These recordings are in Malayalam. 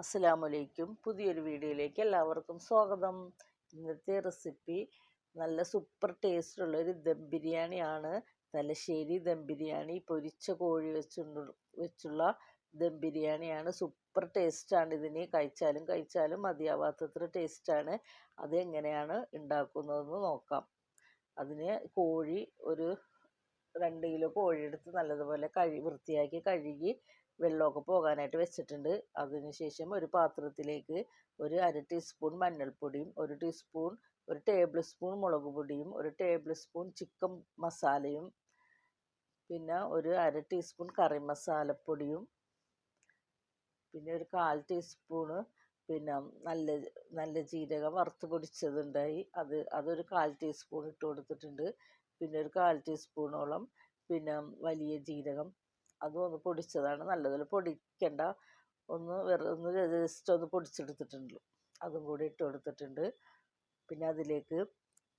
അസ്സലാമലൈക്കും. പുതിയൊരു വീഡിയോയിലേക്ക് എല്ലാവർക്കും സ്വാഗതം. ഇന്നത്തെ റെസിപ്പി നല്ല സൂപ്പർ ടേസ്റ്റുള്ള ഒരു ദം ബിരിയാണിയാണ്. തലശ്ശേരി ദം ബിരിയാണി പൊരിച്ച കോഴി വെച്ചുണ്ട് വെച്ചുള്ള ദം ബിരിയാണിയാണ്. സൂപ്പർ ടേസ്റ്റാണ്. ഇതിന് കഴിച്ചാലും കഴിച്ചാലും മതിയാവാത്തത്ര ടേസ്റ്റാണ്. അതെങ്ങനെയാണ് ഉണ്ടാക്കുന്നതെന്ന് നോക്കാം. അതിന് കോഴി ഒരു രണ്ട് കിലോ കോഴിയെടുത്ത് നല്ലതുപോലെ കഴി വൃത്തിയാക്കി കഴുകി വെള്ളമൊക്കെ പോകാനായിട്ട് വെച്ചിട്ടുണ്ട്. അതിനുശേഷം ഒരു പാത്രത്തിലേക്ക് ഒരു അര ടീസ്പൂൺ മഞ്ഞൾപ്പൊടിയും ഒരു ടീസ്പൂൺ ഒരു ടേബിൾ സ്പൂൺ മുളക് പൊടിയും ഒരു ടേബിൾ സ്പൂൺ ചിക്കൻ മസാലയും പിന്നെ ഒരു അര ടീസ്പൂൺ കറി മസാലപ്പൊടിയും പിന്നെ ഒരു കാൽ ടീസ്പൂണ് പിന്നെ നല്ല നല്ല ജീരകം വറുത്ത് പൊടിച്ചതുണ്ടായി. അത് അതൊരു കാൽ ടീസ്പൂൺ ഇട്ട് കൊടുത്തിട്ടുണ്ട്. പിന്നെ ഒരു കാൽ ടീസ്പൂണോളം പിന്നെ വലിയ ജീരകം അതും ഒന്ന് പൊടിച്ചതാണ്. നല്ലതുപോലെ പൊടിക്കണ്ട. ഒന്ന് വെറുതെ ഒന്ന് ജസ്റ്റ് ഒന്ന് പൊടിച്ചെടുത്തിട്ടുണ്ട് അതും കൂടി ഇട്ട് കൊടുത്തിട്ടുണ്ട്. പിന്നെ അതിലേക്ക്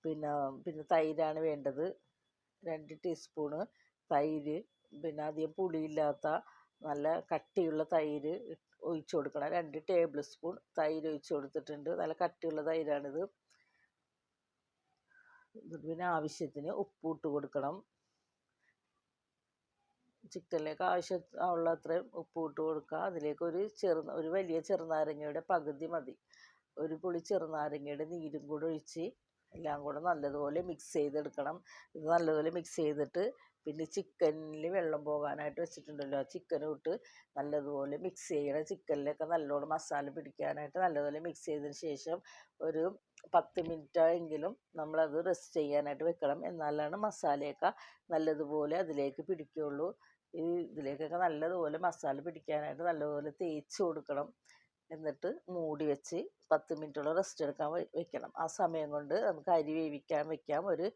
പിന്നെ പിന്നെ തൈരാണ് വേണ്ടത്. രണ്ട് ടീസ്പൂണ് തൈര്. പിന്നെ അധികം പുളിയില്ലാത്ത നല്ല കട്ടിയുള്ള തൈര് ഒഴിച്ചു കൊടുക്കണം. രണ്ട് ടേബിൾ സ്പൂൺ തൈര് ഒഴിച്ചു കൊടുത്തിട്ടുണ്ട്. നല്ല കട്ടിയുള്ള തൈരാണിത്. പിന്നെ ആവശ്യത്തിന് ഉപ്പ് ഇട്ട് കൊടുക്കണം. ചിക്കനിലേക്ക് ആവശ്യമുള്ള അത്രയും ഉപ്പ് ഇട്ട് കൊടുക്കുക. അതിലേക്ക് ഒരു ചെറു ഒരു വലിയ ചെറുനാരങ്ങയുടെ പകുതി മതി. ഒരു പുളി ചെറുനാരങ്ങയുടെ നീരും കൂടെ ഒഴിച്ച് എല്ലാം കൂടെ നല്ലതുപോലെ മിക്സ് ചെയ്തെടുക്കണം. ഇത് നല്ലതുപോലെ മിക്സ് ചെയ്തിട്ട് പിന്നെ ചിക്കനിൽ വെള്ളം പോകാനായിട്ട് വെച്ചിട്ടുണ്ടല്ലോ. ആ ചിക്കനും ഇട്ട് നല്ലതുപോലെ മിക്സ് ചെയ്യണം. ചിക്കനിലൊക്കെ നല്ലോണം മസാല പിടിക്കാനായിട്ട് നല്ലതുപോലെ മിക്സ് ചെയ്തതിന് ശേഷം ഒരു പത്ത് മിനിറ്റ് എങ്കിലും നമ്മളത് റെസ്റ്റ് ചെയ്യാനായിട്ട് വെക്കണം. എന്നാലാണ് മസാലയൊക്കെ നല്ലതുപോലെ അതിലേക്ക് പിടിക്കുകയുള്ളൂ. ഈ ഇതിലേക്കൊക്കെ നല്ലതുപോലെ മസാല പിടിക്കാനായിട്ട് നല്ലതുപോലെ തേച്ച് കൊടുക്കണം. എന്നിട്ട് മൂടി വെച്ച് പത്ത് മിനിറ്റോളം റെസ്റ്റ് എടുക്കാൻ വെക്കണം. ആ സമയം കൊണ്ട് നമുക്ക് അരി വേവിക്കാൻ വെക്കാം. ഒരു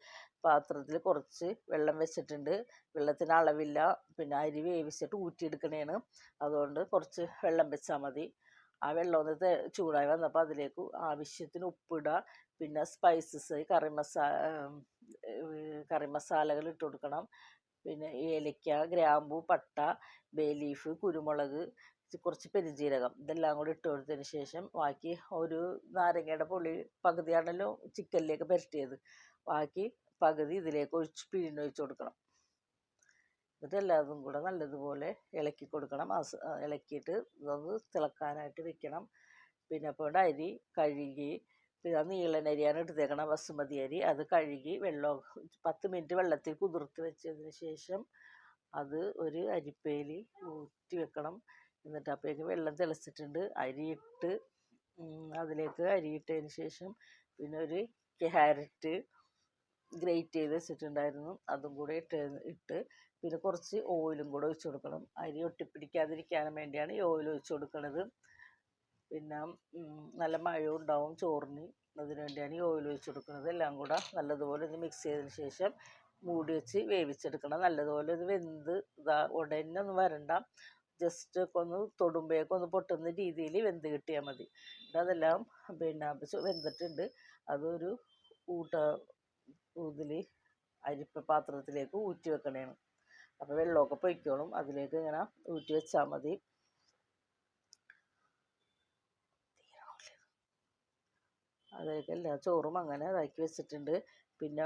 പാത്രത്തിൽ കുറച്ച് വെള്ളം വെച്ചിട്ടുണ്ട്. വെള്ളത്തിന് അളവില്ല. പിന്നെ അരി വേവിച്ചിട്ട് ഊറ്റിയെടുക്കണേണ്. അതുകൊണ്ട് കുറച്ച് വെള്ളം വെച്ചാൽ മതി. ആ വെള്ളം ഒന്ന് ചൂടായി വന്നപ്പോൾ അതിലേക്ക് ആവശ്യത്തിന് ഉപ്പിടുക പിന്നെ സ്പൈസസ് കറി മസാല കറി മസാലകൾ ഇട്ട് കൊടുക്കണം. പിന്നെ ഏലക്ക ഗ്രാമ്പു പട്ട ബേ ലീഫ് കുരുമുളക് കുറച്ച് പെരുംജീരകം ഇതെല്ലാം കൂടി ഇട്ട് കൊടുത്തതിന് ശേഷം ബാക്കി ഒരു നാരങ്ങയുടെ പുളി പകുതിയാണല്ലോ ചിക്കനിലേക്ക് പുരട്ടിയത്. ബാക്കി പകുതി ഇതിലേക്ക് ഒഴിച്ച് പിഴിഞ്ഞൊഴിച്ച് കൊടുക്കണം. എന്നിട്ട് എല്ലാതും കൂടെ നല്ലതുപോലെ ഇളക്കി കൊടുക്കണം. ഇളക്കിയിട്ട് ഇതൊന്ന് തിളക്കാനായിട്ട് വെക്കണം. പിന്നെ അപ്പോൾ അരി കഴുകി പിന്നെ നീളൻ അരിയാണ് ബസുമതി അരി. അത് കഴുകി വെള്ളം പത്ത് മിനിറ്റ് വെള്ളത്തിൽ കുതിർത്ത് വെച്ചതിന് ശേഷം അത് ഒരു അരിപ്പയിൽ ഊറ്റി വെക്കണം. എന്നിട്ട് അപ്പോഴേക്ക് വെള്ളം തിളച്ചിട്ടുണ്ട്. അരിയിട്ട് അതിലേക്ക് അരിയിട്ടതിന് ശേഷം പിന്നെ ഒരു ക്യാരറ്റ് ഗ്രേറ്റ് ചെയ്ത് വെച്ചിട്ടുണ്ടായിരുന്നു. അതും കൂടെ ഇട്ട് ഇട്ട് പിന്നെ കുറച്ച് ഓയിലും കൂടെ ഒഴിച്ച് കൊടുക്കണം. അരി ഒട്ടിപ്പിടിക്കാതിരിക്കാനും വേണ്ടിയാണ് ഈ ഓയിൽ ഒഴിച്ച് കൊടുക്കുന്നത് പിന്നെ നല്ല മഴയും ഉണ്ടാവും ചോറിന്. അതിന് വേണ്ടിയാണ് ഈ ഓയിൽ ഒഴിച്ച് കൊടുക്കുന്നത് എല്ലാം കൂടെ നല്ലതുപോലെ ഒന്ന് മിക്സ് ചെയ്തതിന് ശേഷം മൂടി വെച്ച് വേവിച്ചെടുക്കണം. നല്ലതുപോലെ ഇത് വെന്ത് ഇതാ ഉടനെ ഒന്നും വരണ്ട. ജസ്റ്റ് ഒക്കെ ഒന്ന് തൊടുമ്പോഴേക്കും ഒന്ന് പൊട്ടുന്ന രീതിയിൽ വെന്ത് കിട്ടിയാൽ മതി. അതെല്ലാം പിന്നെ വെന്തിട്ടുണ്ട്. അതൊരു ഊട്ട ഇതിൽ അരിപ്പ പാത്രത്തിലേക്ക് ഊറ്റി വെക്കണേണ്. അപ്പോൾ വെള്ളമൊക്കെ പൊയ്ക്കോളും. അതിലേക്ക് ഇങ്ങനെ ഊറ്റി വെച്ചാൽ മതി. അതിലേക്ക് എല്ലാ ചോറും അങ്ങനെ ഇതാക്കി വെച്ചിട്ടുണ്ട്. പിന്നെ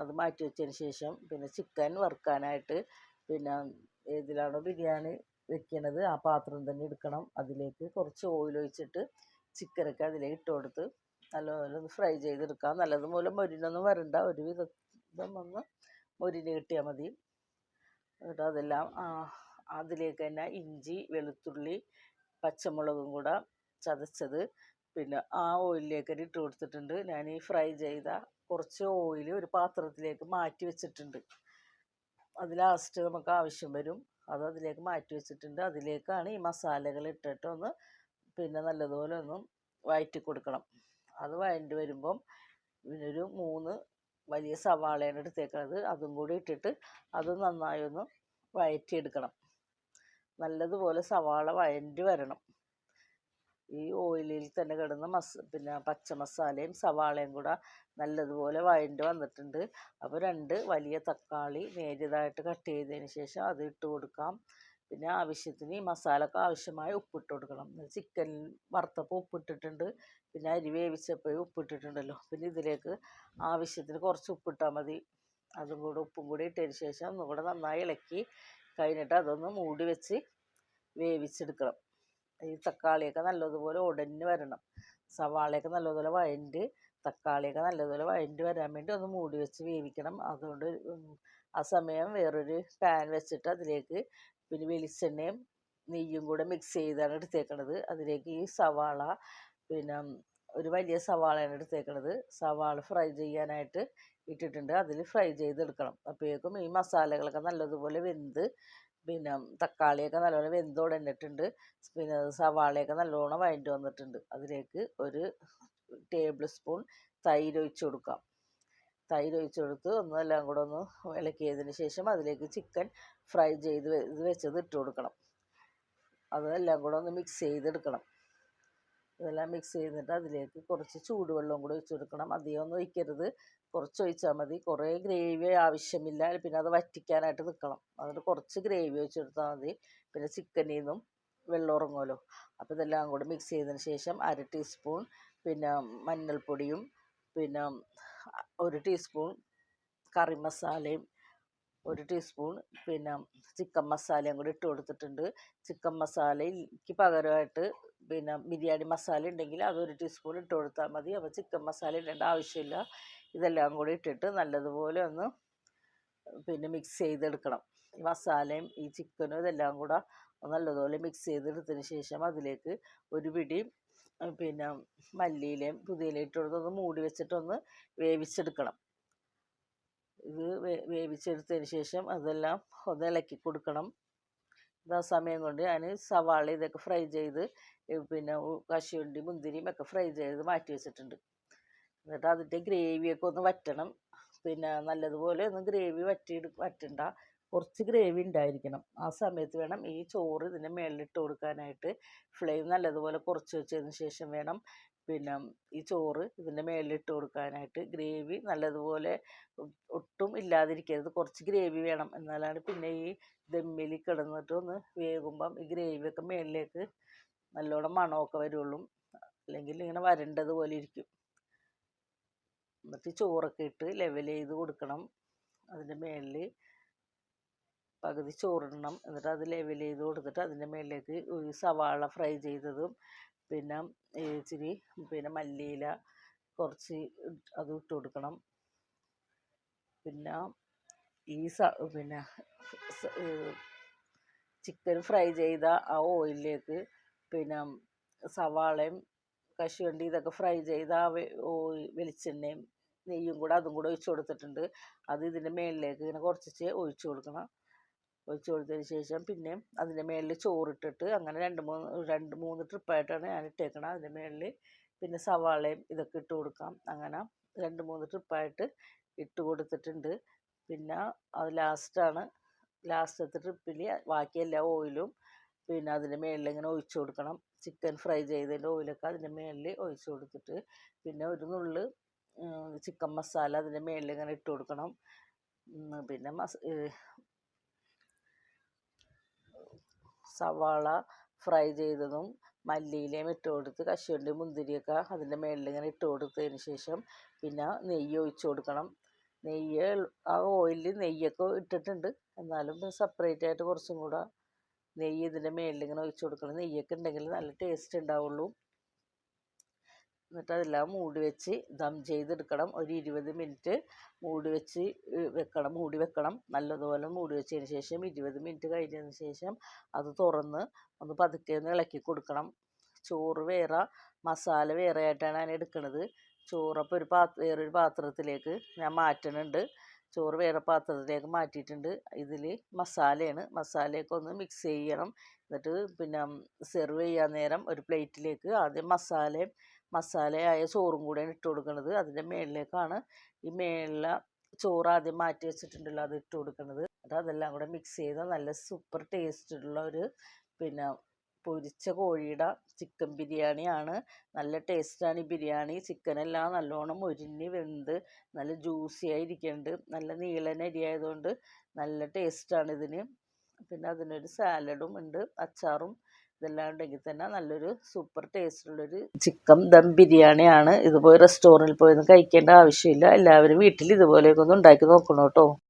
അത് മാറ്റി വെച്ചതിന് ശേഷം പിന്നെ ചിക്കൻ വറുക്കാനായിട്ട് പിന്നെ ഏതിലാണോ ബിരിയാണി വെക്കണത് ആ പാത്രം തന്നെ എടുക്കണം. അതിലേക്ക് കുറച്ച് ഓയിൽ ഒഴിച്ചിട്ട് ചിക്കനൊക്കെ അതിലേക്ക് ഇട്ട് കൊടുത്ത് നല്ലപോലെ ഒന്ന് ഫ്രൈ ചെയ്തെടുക്കാം. നല്ലതുപോലെ മൊരിനൊന്നും വരണ്ട. ഒരു വിധം ഒന്ന് മൊരിന് കിട്ടിയാൽ മതി. എന്നിട്ട് അതെല്ലാം അതിലേക്ക് തന്നെ ഇഞ്ചി വെളുത്തുള്ളി പച്ചമുളകും കൂടെ ചതച്ചത് പിന്നെ ആ ഓയിലിലേക്ക് ഇട്ട് കൊടുത്തിട്ടുണ്ട്. ഞാൻ ഈ ഫ്രൈ ചെയ്ത കുറച്ച് ഓയിൽ ഒരു പാത്രത്തിലേക്ക് മാറ്റി വെച്ചിട്ടുണ്ട്. അത് ലാസ്റ്റ് നമുക്ക് ആവശ്യം വരും. അത് അതിലേക്ക് മാറ്റി വെച്ചിട്ടുണ്ട്. അതിലേക്കാണ് ഈ മസാലകൾ ഇട്ടിട്ട് ഒന്ന് പിന്നെ നല്ലതുപോലെ ഒന്ന് വഴറ്റി കൊടുക്കണം. അത് വഴണ്ടി വരുമ്പം പിന്നെ ഒരു മൂന്ന് വലിയ സവാളയാണ് എടുത്തേക്കുന്നത് അതും. കൂടി ഇട്ടിട്ട് അത് നന്നായി ഒന്ന് വഴറ്റിയെടുക്കണം നല്ലതുപോലെ സവാള വഴണ്ടി വരണം. ഈ ഓയിലിൽ തന്നെ കിടന്ന മസ് പിന്നെ പച്ച മസാലയും സവാളയും കൂടെ നല്ലതുപോലെ വഴണ്ട് വന്നിട്ടുണ്ട്. അപ്പോൾ രണ്ട് വലിയ തക്കാളി നേരിയതായിട്ട് കട്ട് ചെയ്തതിന് ശേഷം അത് ഇട്ട് കൊടുക്കാം. പിന്നെ ആവശ്യത്തിന് ഈ മസാലക്ക് ആവശ്യമായ ഉപ്പിട്ട് കൊടുക്കണം. ചിക്കൻ വറുത്തപ്പോൾ ഉപ്പിട്ടിട്ടുണ്ട് പിന്നെ അരി വേവിച്ചപ്പോൾ ഉപ്പിട്ടിട്ടുണ്ടല്ലോ പിന്നെ ഇതിലേക്ക് ആവശ്യത്തിന് കുറച്ച് ഉപ്പിട്ടാൽ മതി. അതും കൂടെ ഉപ്പും കൂടി ഇട്ടതിന് ശേഷം ഒന്നും കൂടെ നന്നായി ഇളക്കി കഴിഞ്ഞിട്ട് അതൊന്ന് മൂടി വെച്ച് വേവിച്ചെടുക്കണം. ഈ തക്കാളിയൊക്കെ നല്ലതുപോലെ ഉടഞ്ഞ് വരണം. സവാളയൊക്കെ നല്ലതുപോലെ വഴണ്ട് തക്കാളിയൊക്കെ നല്ലതുപോലെ വഴണ്ട് വരാൻ വേണ്ടി ഒന്ന് മൂടി വെച്ച് വേവിക്കണം. അതുകൊണ്ട് ആ സമയം വേറൊരു പാൻ വെച്ചിട്ട് അതിലേക്ക് പിന്നെ വെളിച്ചെണ്ണയും നെയ്യും കൂടെ മിക്സ് ചെയ്താണ് എടുത്തേക്കണത്. അതിലേക്ക് ഈ സവാള പിന്നെ ഒരു വലിയ സവാളയാണ് എടുത്തേക്കണത്. സവാള ഫ്രൈ ചെയ്യാനായിട്ട് ഇട്ടിട്ടുണ്ട്. അതിൽ ഫ്രൈ ചെയ്തെടുക്കണം. അപ്പോഴേക്കും ഈ മസാലകളൊക്കെ നല്ലതുപോലെ വെന്ത് പിന്നെ തക്കാളിയൊക്കെ നല്ലപോലെ വെന്ത് ഉടഞ്ഞിട്ടുണ്ട്. പിന്നെ സവാളയൊക്കെ നല്ലോണം വഴണ്ടി വന്നിട്ടുണ്ട്. അതിലേക്ക് ഒരു ടേബിൾ സ്പൂൺ തൈര് ഒഴിച്ച് കൊടുക്കാം. തൈര് ഒഴിച്ച് കൊടുത്ത് ഒന്ന് എല്ലാം കൂടെ ഒന്ന് ഇളക്കിയതിന് ശേഷം അതിലേക്ക് ചിക്കൻ ഫ്രൈ ചെയ്ത് ഇത് വെച്ചത് ഇട്ട് കൊടുക്കണം. അതെല്ലാം കൂടെ ഒന്ന് മിക്സ് ചെയ്തെടുക്കണം. ഇതെല്ലാം മിക്സ് ചെയ്തിട്ട് അതിലേക്ക് കുറച്ച് ചൂടുവെള്ളം കൂടെ ഒഴിച്ച് കൊടുക്കണം. അധികം ഒന്നും ഒഴിക്കരുത്. കുറച്ച് ഒഴിച്ചാൽ മതി. കുറേ ഗ്രേവി ആവശ്യമില്ല. പിന്നെ അത് വറ്റിക്കാനായിട്ട് നിൽക്കണം അതുകൊണ്ട് കുറച്ച് ഗ്രേവി ഒഴിച്ചെടുത്താൽ മതി. പിന്നെ ചിക്കനിൽ നിന്നും വെള്ളം ഉറങ്ങുമല്ലോ അപ്പോൾ ഇതെല്ലാം കൂടി മിക്സ് ചെയ്തതിന് ശേഷം അര ടീസ്പൂൺ പിന്നെ മഞ്ഞൾപ്പൊടിയും പിന്നെ ഒരു ടീസ്പൂൺ കറി മസാലയും ഒരു ടീസ്പൂൺ പിന്നെ ചിക്കൻ മസാലയും കൂടി ഇട്ട് കൊടുത്തിട്ടുണ്ട്. ചിക്കൻ മസാലയ്ക്ക് പകരമായിട്ട് പിന്നെ ബിരിയാണി മസാല ഉണ്ടെങ്കിൽ അതൊരു ടീസ്പൂൺ ഇട്ട് കൊടുത്താൽ മതി. അപ്പോൾ ചിക്കൻ മസാല ഇടേണ്ട ആവശ്യമില്ല. ഇതെല്ലാം കൂടി ഇട്ടിട്ട് നല്ലതുപോലെ ഒന്ന് പിന്നെ മിക്സ് ചെയ്തെടുക്കണം. മസാലയും ഈ ചിക്കനും ഇതെല്ലാം കൂടെ നല്ലതുപോലെ മിക്സ് ചെയ്തെടുത്തതിന് ശേഷം അതിലേക്ക് ഒരു പിടി പിന്നെ മല്ലിയിലയും പുതിയിലയും ഇട്ട് കൊടുത്ത് ഒന്ന് മൂടി വെച്ചിട്ടൊന്ന് വേവിച്ചെടുക്കണം. ഇത് വേവിച്ചെടുത്തതിന് ശേഷം അതെല്ലാം ഒന്ന് ഇളക്കി കൊടുക്കണം. ഇതാ സമയം കൊണ്ട് ഞാൻ സവാള ഇതൊക്കെ ഫ്രൈ ചെയ്ത് പിന്നെ കശുവണ്ടി മുന്തിരിയും ഒക്കെ ഫ്രൈ ചെയ്ത് മാറ്റി വെച്ചിട്ടുണ്ട്. എന്നിട്ട് അതിന്റെ ഗ്രേവിയൊക്കെ ഒന്ന് വറ്റണം. പിന്നെ നല്ലതുപോലെ ഒന്ന് ഗ്രേവി വറ്റി വറ്റണ്ട. കുറച്ച് ഗ്രേവി ഉണ്ടായിരിക്കണം. ആ സമയത്ത് വേണം ഈ ചോറ് ഇതിന്റെ മേളിലിട്ട് കൊടുക്കാനായിട്ട്. ഫ്ലെയിം നല്ലതുപോലെ കുറച്ച് വെച്ചതിന് ശേഷം വേണം പിന്നെ ഈ ചോറ് ഇതിന്റെ മേളിലിട്ട് കൊടുക്കാനായിട്ട്. ഗ്രേവി നല്ലതുപോലെ ഒട്ടും ഇല്ലാതിരിക്കരുത്. കുറച്ച് ഗ്രേവി വേണം. എന്നാലാണ് പിന്നെ ഈ ദമ്മിൽ കിടന്നിട്ട് ഒന്ന് വേകുമ്പം ഈ ഗ്രേവിയൊക്കെ മേളിലേക്ക് നല്ലോണം മണമൊക്കെ വരുള്ളൂ. അല്ലെങ്കിൽ ഇങ്ങനെ വരണ്ടതുപോലെ ഇരിക്കും. എന്നിട്ട് ചോറൊക്കെ ഇട്ട് ലെവൽ ചെയ്ത് കൊടുക്കണം. അതിന്റെ മേളിൽ പകുതി ചോറിടണം. എന്നിട്ട് അത് ലെവൽ ചെയ്ത് കൊടുത്തിട്ട് അതിന്റെ മുകളിലേക്ക് ഒരു സവാള ഫ്രൈ ചെയ്തതും പിന്നെ ഇച്ചിരി പിന്നെ മല്ലിയില കുറച്ച് അത് ഇട്ട് കൊടുക്കണം. പിന്നെ ഈ സ പിന്നെ ചിക്കൻ ഫ്രൈ ചെയ്ത ആ ഓയിലിലേക്ക് പിന്നെ സവാളയും കശുവണ്ടി ഇതൊക്കെ ഫ്രൈ ചെയ്ത ആ വെളിച്ചെണ്ണയും നെയ്യും കൂടെ അതും കൂടെ ഒഴിച്ച് കൊടുത്തിട്ടുണ്ട്. അത് ഇതിന്റെ മേളിലേക്ക് ഇങ്ങനെ കുറച്ച് ഒഴിച്ച് കൊടുക്കണം. ഒഴിച്ച് കൊടുത്തതിന് ശേഷം പിന്നെ അതിന്റെ മേളിൽ ചോറിട്ടിട്ട് അങ്ങനെ രണ്ട് മൂന്ന് രണ്ട് മൂന്ന് ട്രിപ്പായിട്ടാണ് ഞാൻ ഇട്ടേക്കണത്. അതിന്റെ മേളിൽ പിന്നെ സവാളയും ഇതൊക്കെ ഇട്ട് കൊടുക്കാം. അങ്ങനെ രണ്ട് മൂന്ന് ട്രിപ്പായിട്ട് ഇട്ട് കൊടുത്തിട്ടുണ്ട്. പിന്നെ അത് ലാസ്റ്റാണ്. ലാസ്റ്റത്തെ ട്രിപ്പിൽ ബാക്കി എല്ലാ ഓയിലും പിന്നെ അതിന്റെ മേളിൽ ഇങ്ങനെ ഒഴിച്ച് കൊടുക്കണം. ചിക്കൻ ഫ്രൈ ചെയ്തതിന്റെ ഓയിലൊക്കെ അതിന്റെ മേളിൽ ഒഴിച്ച് കൊടുത്തിട്ട് പിന്നെ ഒരു നുള്ള് ചിക്കൻ മസാല അതിന്റെ മേളിൽ ഇങ്ങനെ ഇട്ട് കൊടുക്കണം. പിന്നെ മസ സവാള ഫ്രൈ ചെയ്തതും മല്ലിയിലയും ഇട്ട് കൊടുത്ത് കശുവണ്ടി മുന്തിരിയൊക്കെ അതിന്റെ മേളിൽ ഇങ്ങനെ ഇട്ട് കൊടുത്തതിന് ശേഷം പിന്നെ നെയ്യ് ഒഴിച്ച് കൊടുക്കണം. നെയ്യ് ആ ഓയിലിൽ നെയ്യൊക്കെ ഇട്ടിട്ടുണ്ട്. എന്നാലും സെപ്പറേറ്റ് ആയിട്ട് കുറച്ചും കൂടെ നെയ്യ് ഇതിന്റെ മേളിൽ ഇങ്ങനെ ഒഴിച്ച് കൊടുക്കണം. നെയ്യൊക്കെ ഉണ്ടെങ്കിൽ നല്ല ടേസ്റ്റ് ഉണ്ടാവുള്ളൂ. എന്നിട്ട് അതെല്ലാം മൂടി വെച്ച് ദം ചെയ്തെടുക്കണം. ഒരു ഇരുപത് മിനിറ്റ് മൂടി വെച്ച് വെക്കണം. മൂടി വെക്കണം. നല്ലതുപോലെ മൂടി വെച്ചതിന് ശേഷം ഇരുപത് മിനിറ്റ് കഴിഞ്ഞതിന് ശേഷം അത് തുറന്ന് ഒന്ന് പതുക്കെ ഒന്ന് ഇളക്കി കൊടുക്കണം. ചോറ് വേറെ മസാല വേറെ ആയിട്ടാണ് ഞാൻ എടുക്കുന്നത് ചോറപ്പോൾ ഒരു പാത്ര വേറൊരു പാത്രത്തിലേക്ക് ഞാൻ മാറ്റണുണ്ട്. ചോറ് വേറെ പാത്രത്തിലേക്ക് മാറ്റിയിട്ടുണ്ട്. ഇതിൽ മസാലയാണ്. മസാലയൊക്കെ ഒന്ന് മിക്സ് ചെയ്യണം. എന്നിട്ട് പിന്നെ സെർവ് ചെയ്യാൻ നേരം ഒരു പ്ലേറ്റിലേക്ക് ആദ്യം മസാലയും മസാലയായ ചോറും കൂടെയാണ് ഇട്ട് കൊടുക്കുന്നത് അതിന്റെ മേളിലേക്കാണ് ഈ മേളിലെ ചോറ് ആദ്യം മാറ്റി വെച്ചിട്ടുണ്ടല്ലോ അത് ഇട്ട് കൊടുക്കുന്നത് എന്നിട്ട് അതെല്ലാം കൂടെ മിക്സ് ചെയ്ത് നല്ല സൂപ്പർ ടേസ്റ്റുള്ള ഒരു പിന്നെ പൊരിച്ച കോഴിയുടെ ചിക്കൻ ബിരിയാണിയാണ്. നല്ല ടേസ്റ്റാണ് ഈ ബിരിയാണി. ചിക്കനെല്ലാം നല്ലോണം മൊരിഞ്ഞ് വെന്ത് നല്ല ജ്യൂസി ആയിരിക്കുന്നുണ്ട് നല്ല നീളനരി ആയതുകൊണ്ട് നല്ല ടേസ്റ്റാണ് ഇതിന്. പിന്നെ അതിനൊരു സാലഡും ഉണ്ട് അച്ചാറും ഇതെല്ലാം ഉണ്ടെങ്കിൽ തന്നെ നല്ലൊരു സൂപ്പർ ടേസ്റ്റുള്ളൊരു ചിക്കൻ ദം ബിരിയാണിയാണ്. ഇതുപോലെ റെസ്റ്റോറന്റിൽ പോയി ഒന്നും കഴിക്കേണ്ട ആവശ്യമില്ല. എല്ലാവരും വീട്ടിൽ ഇതുപോലെയൊക്കെ ഒന്ന് ഉണ്ടാക്കി നോക്കണം കേട്ടോ.